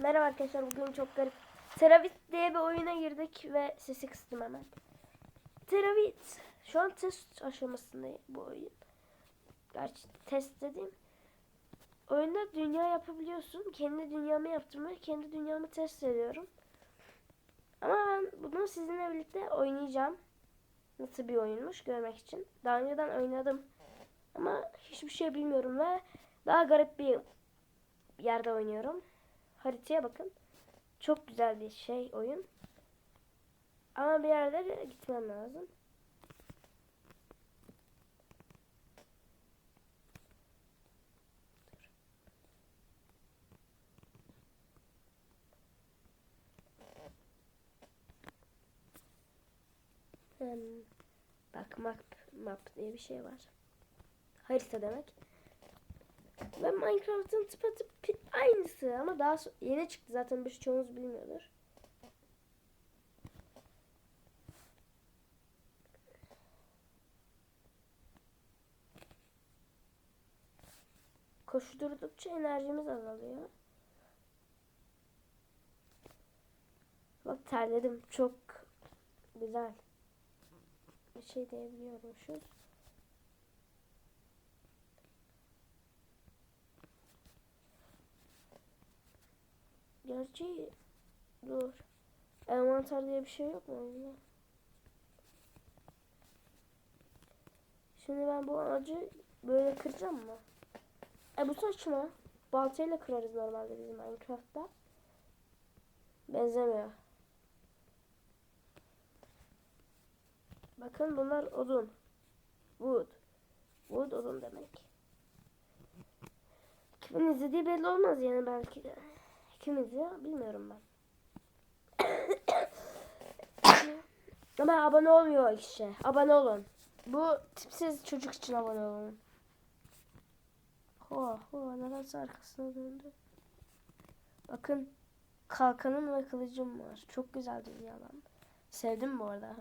Merhaba arkadaşlar bugün çok garip. Teravit diye bir oyuna girdik ve sesi kıstım hemen. Teravit. Şu an test aşamasında bu oyun. Gerçi test dediğim. Oyunda dünya yapabiliyorsun. Kendi dünyamı yaptım ve kendi dünyamı test ediyorum. Ama ben bunu sizinle birlikte oynayacağım. Nasıl bir oyunmuş görmek için. Daha önceden oynadım. Ama hiçbir şey bilmiyorum ve daha garip bir yerde oynuyorum. Haritaya bakın. Çok güzel bir şey oyun. Ama bir yerlere gitmem lazım. Hmm. Bak map, map diye bir şey var. Harita demek. Ve Minecraft'ın tıpatıp aynısı ama daha yeni çıktı zaten birçoğunuz bilmiyordur. Koşturdukça enerjimiz azalıyor. Bak terledim. Çok güzel. Bir şey diyebiliyormuşuz. Gerçi dur. Envanter diye bir şey yok mu oyunda? Şimdi ben bu ağacı böyle kıracağım mı? E bu saçma. Baltayla kırarız normalde bizim Minecraft'ta. Benzemiyor. Bakın bunlar odun. Wood. Wood odun demek. Kimin izlediği belli olmaz yani belki de. Kim izliyor bilmiyorum ben. Ama abone olmuyor işte. Abone olun. Bu tipsiz çocuk için abone olun. Ho ho nedense arkasına döndü. Bakın kalkanım ve kılıcım var. Çok güzel dünyadan. Sevdim bu arada.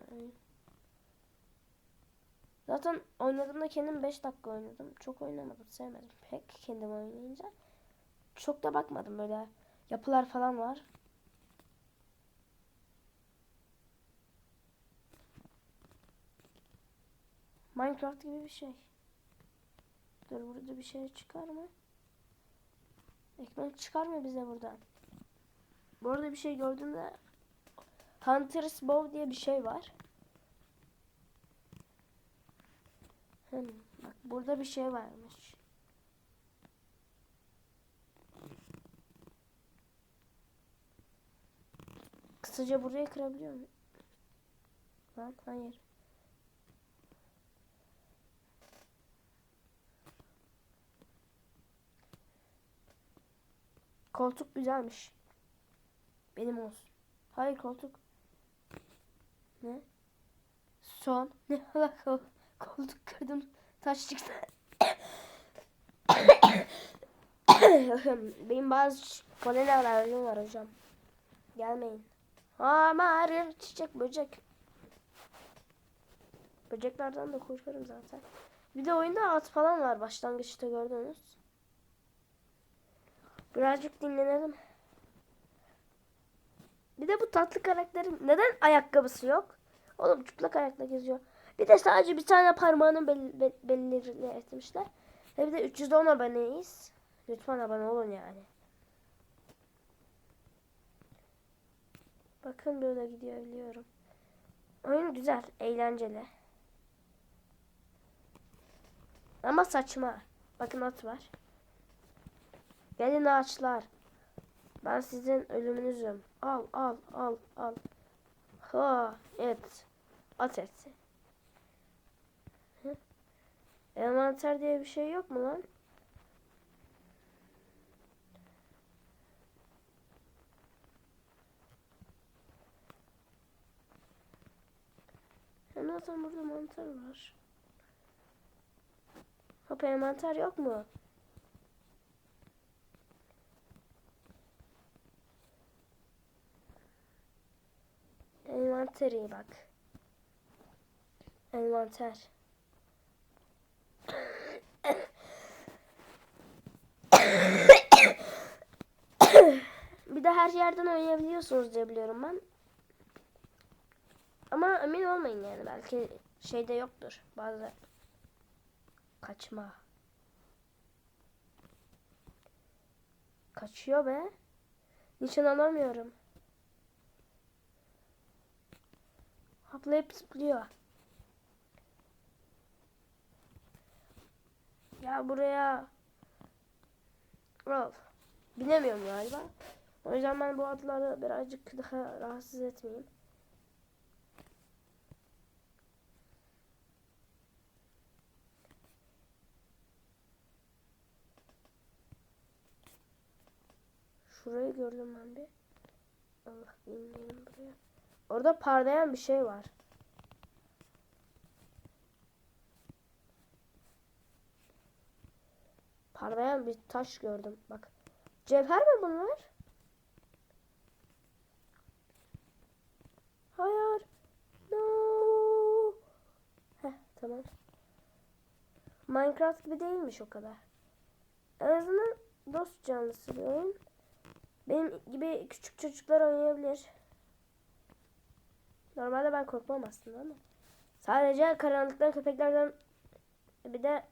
Zaten oynadığımda kendim 5 dakika oynadım. Çok oynamadım. Sevmedim pek kendim oynayınca. Çok da bakmadım böyle. Yapılar falan var. Minecraft gibi bir şey. Dur burada bir şey çıkar mı? Ekmek çıkar mı bize buradan? Bu arada bir şey gördüğümde Hunter's Bow diye bir şey var. Hmm, bak burada bir şey varmış. Kısaca burayı kırabiliyor muyum? Lan hayır. Koltuk güzelmiş. Benim olsun. Hayır koltuk. Ne? Son. Ne alaka? Koltuk kırdım. Taş çıktı. Benim bazı polen alerjim var hocam. Gelmeyin. Ama arır çiçek böcek. Böceklerden de korkarım zaten. Bir de oyunda at falan var başlangıçta gördünüz. Birazcık dinlenelim. Bir de bu tatlı karakterin neden ayakkabısı yok? Oğlum çıplak ayakla geziyor. Bir de sadece bir tane parmağını bel be belirli etmişler. Ve bir de 310 aboneyiz. Lütfen abone olun yani. Bakın böyle gidiyor biliyorum. Oyun güzel, eğlenceli. Ama saçma. Bakın at var. Gelin ağaçlar. Ben sizin ölümünüzüm. Al al al al. Ha et. At. Hı? Envanter diye bir şey yok mu lan? Zaten burada mantar var. Hop envanter yok mu? Envanteri bak. Envanter. Bir de her yerden oynayabiliyorsunuz diye biliyorum ben. Ama emin olmayın yani belki şeyde yoktur bazı kaçma. Kaçıyor be. Nişan alamıyorum. Hoplayıp zıplıyor. Ya buraya Al. Bilemiyorum galiba. O yüzden ben bu atları birazcık daha rahatsız etmeyeyim. Şurayı gördüm ben bir. Allah inmeyelim buraya. Orada parlayan bir şey var. Parlayan bir taş gördüm. Bak. Cevher mi bunlar? Hayır. No. Heh tamam. Minecraft gibi değilmiş o kadar. En azından dost canlısı bir oyun. Benim gibi küçük çocuklar oynayabilir. Normalde ben korkmam aslında ama. Sadece karanlıktan köpeklerden bir de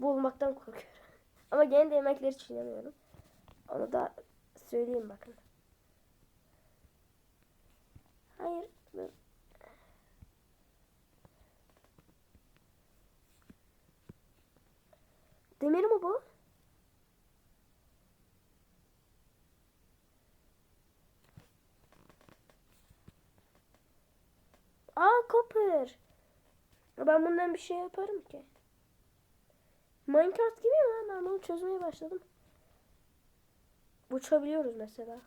bulmaktan korkuyorum. Ama gene de yemekleri çiğnemiyorum. Onu da söyleyeyim bakın. Hayır. Demir mi bu? Aa copper. Ben bundan bir şey yaparım ki. Minecraft gibi ya ben bunu çözmeye başladım. Uçabiliyoruz mesela.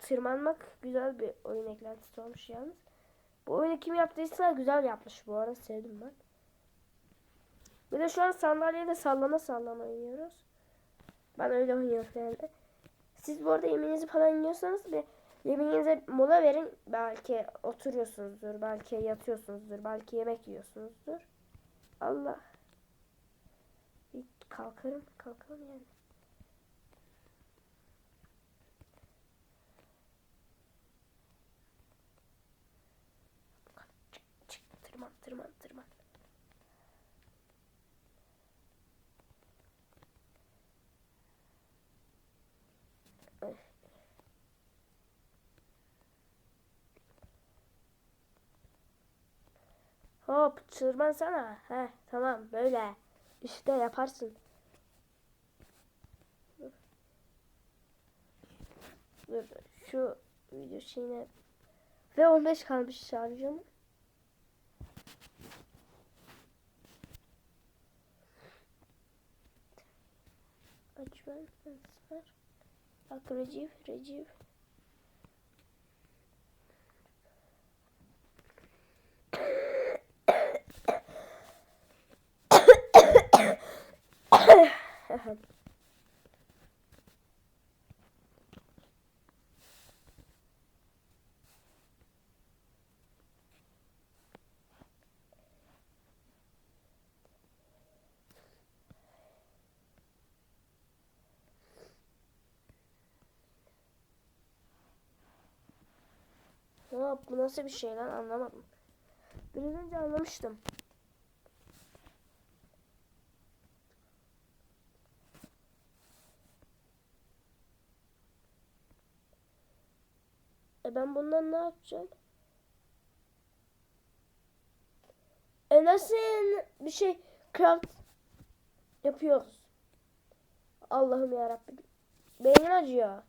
Tırmanmak güzel bir oyun eklentisi olmuş yalnız. Bu oyunu kim yaptıysa güzel yapmış bu arada sevdim ben. Bir de şu an sandalyede sallana sallana oynuyoruz. Ben öyle oynuyorum yani. Siz bu arada yemeğinizi falan yiyorsanız bir yemeğinize mola verin. Belki oturuyorsunuzdur, belki yatıyorsunuzdur, belki yemek yiyorsunuzdur. Allah. Bir kalkarım, kalkalım yani. Hop tırmansana. He tamam böyle. İşte yaparsın. Şu video şeyine ve 15 kalmış şarjım. Açman var. Bak Recep, Recep. Hop bu nasıl bir şey lan anlamadım. Biraz önce anlamıştım. E ben bundan ne yapacağım? E nasıl bir şey craft yapıyoruz? Allah'ım ya Rabbim. Beynim acıyor.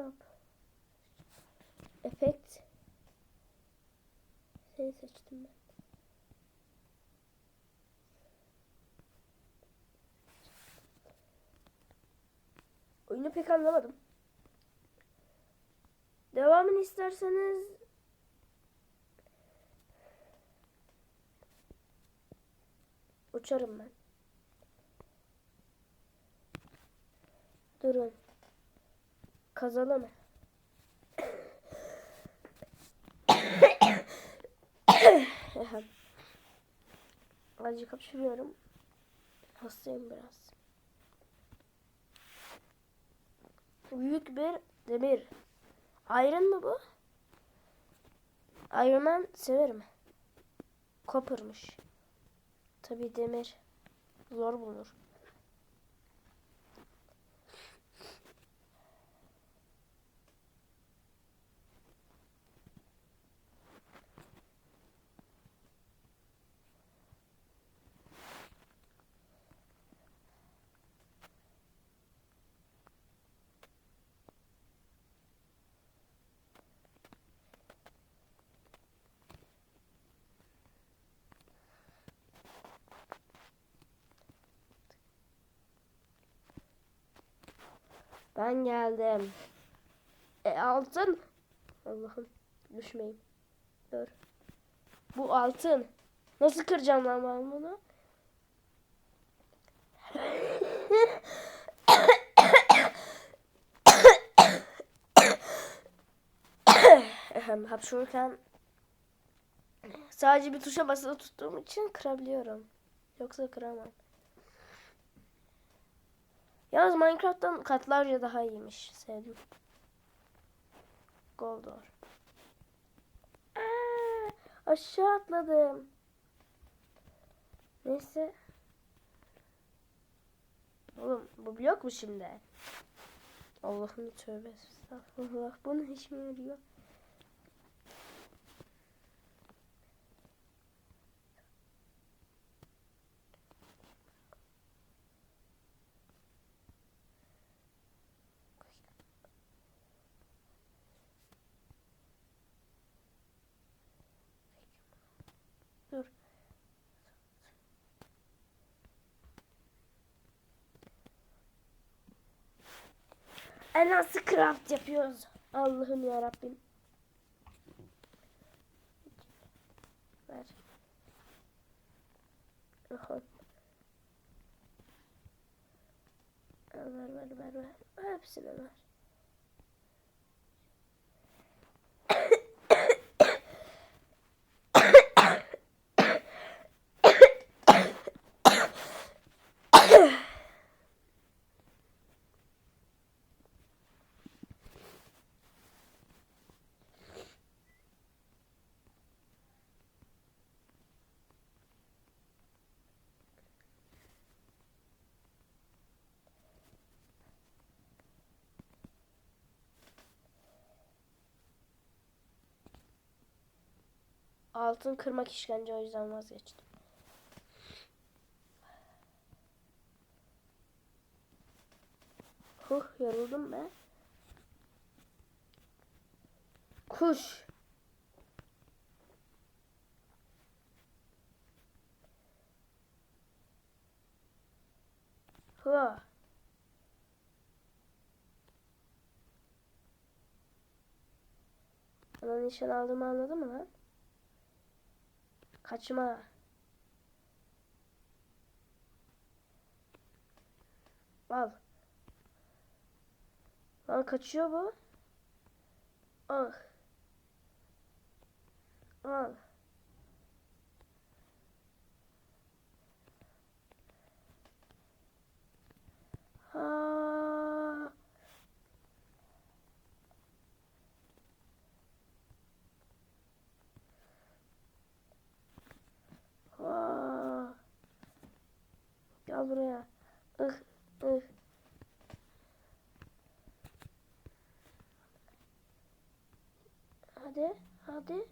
Hop. Efekt. Seni seçtim ben. Oyunu pek anlamadım. Devamını isterseniz uçarım ben. Durun. Kazalım. Azıcık hapşırıyorum. Hastayım biraz. Büyük bir demir. Iron mı bu? Iron Man severim. Copper'mış. Tabi demir zor bulunur. Ben geldim. E altın. Allah'ım düşmeyin. Dur. Bu altın. Nasıl kıracağım lan ben bunu? Hapşururken sadece bir tuşa basılı tuttuğum için kırabiliyorum. Yoksa kıramam. Yalnız Minecraft'tan katlarca daha iyiymiş. Sevdim. Goldor. Aa, aşağı atladım. Neyse. Oğlum bu blok mu şimdi? Allah'ım tövbe estağfurullah. Bu ne işime yarıyor? Dur. E nasıl craft yapıyoruz? Allah'ım ya Rabbim. Ver. Aha. Ver ver ver ver. Hepsini ver. Altın kırmak işkence o yüzden vazgeçtim. Huh yoruldum be. Kuş. Hua. Bana nişan aldığımı anladın mı lan? Kaçma. Al. Lan kaçıyor bu. Al. Al. Ha. Aa. Gel buraya. Ih, ih. Hadi, hadi.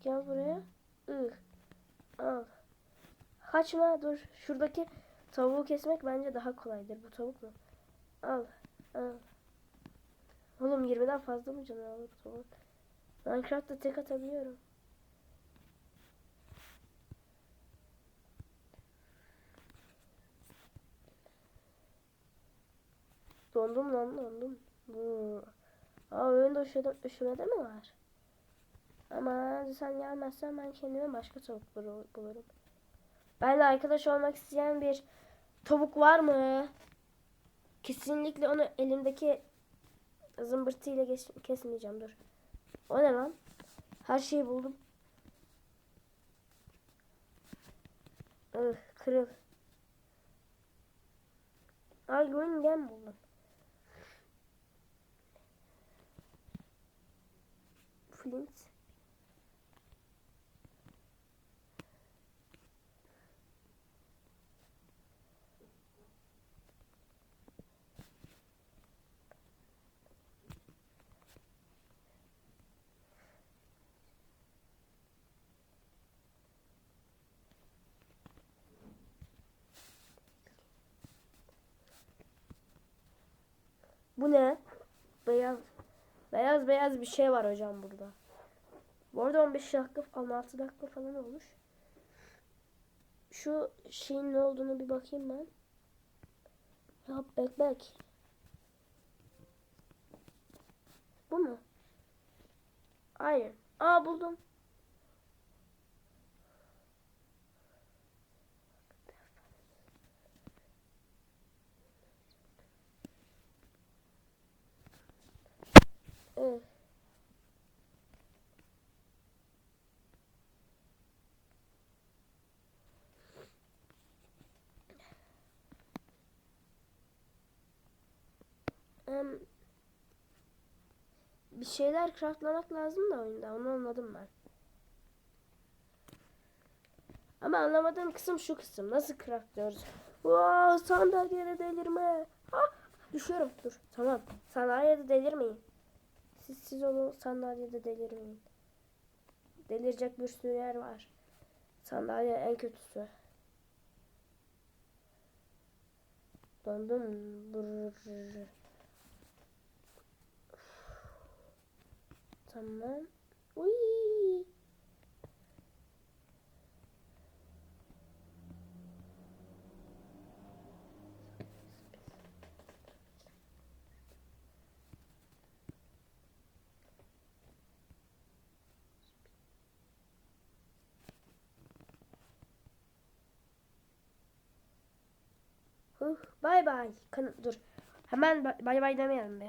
Gel buraya. Ih. Al. Kaçma dur. Şuradaki tavuğu kesmek bence daha kolaydır. Bu tavuk mu? Al. Al. Oğlum 20'den fazla mı canı alır tavuk? Minecraft'ta tek atabiliyorum. Dondum lan dondum. Bu. Aa oyunda üşüme, üşümede mi var? Ama sen gelmezsen ben kendime başka tavuk bul- bulurum. Benle arkadaş olmak isteyen bir tavuk var mı? Kesinlikle onu elimdeki zımbırtıyla kesmeyeceğim dur. O ne lan? Her şeyi buldum. Ih, kırıl. Ay oyun gel buldum. Flint. Bu ne? Beyaz. Beyaz beyaz bir şey var hocam burada. Bu arada 15 dakika, 16 dakika falan olmuş. Şu şeyin ne olduğunu bir bakayım ben. Ya bek bek. Bu mu? Hayır. Aa buldum. Em, bir şeyler craftlamak lazım da oyunda. Onu anladım ben. Ama anlamadığım kısım şu kısım. Nasıl craftlıyoruz? Wow, sandalyede delirme. Ah, düşüyorum. Dur. Tamam. Sandalyede delirmeyin. Siz siz olun sandalyede delirmeyin. Delirecek bir sürü yer var. Sandalye en kötüsü. Dondum. Brrr. Tamam. Uy. Huh, bay bay. Kan dur. Hemen ba- bay bay demeyelim be.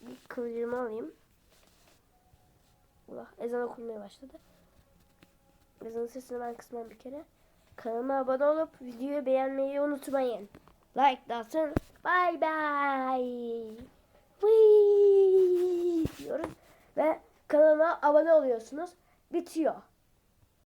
Bir kılıcımı alayım. Allah ezan okunmaya başladı. Ezanın sesini ben kısmam bir kere. Kanalıma abone olup videoyu beğenmeyi unutmayın. Like da atın. Bay bay. Whee! diyorum. Ve kanalıma abone oluyorsunuz. Bitiyor.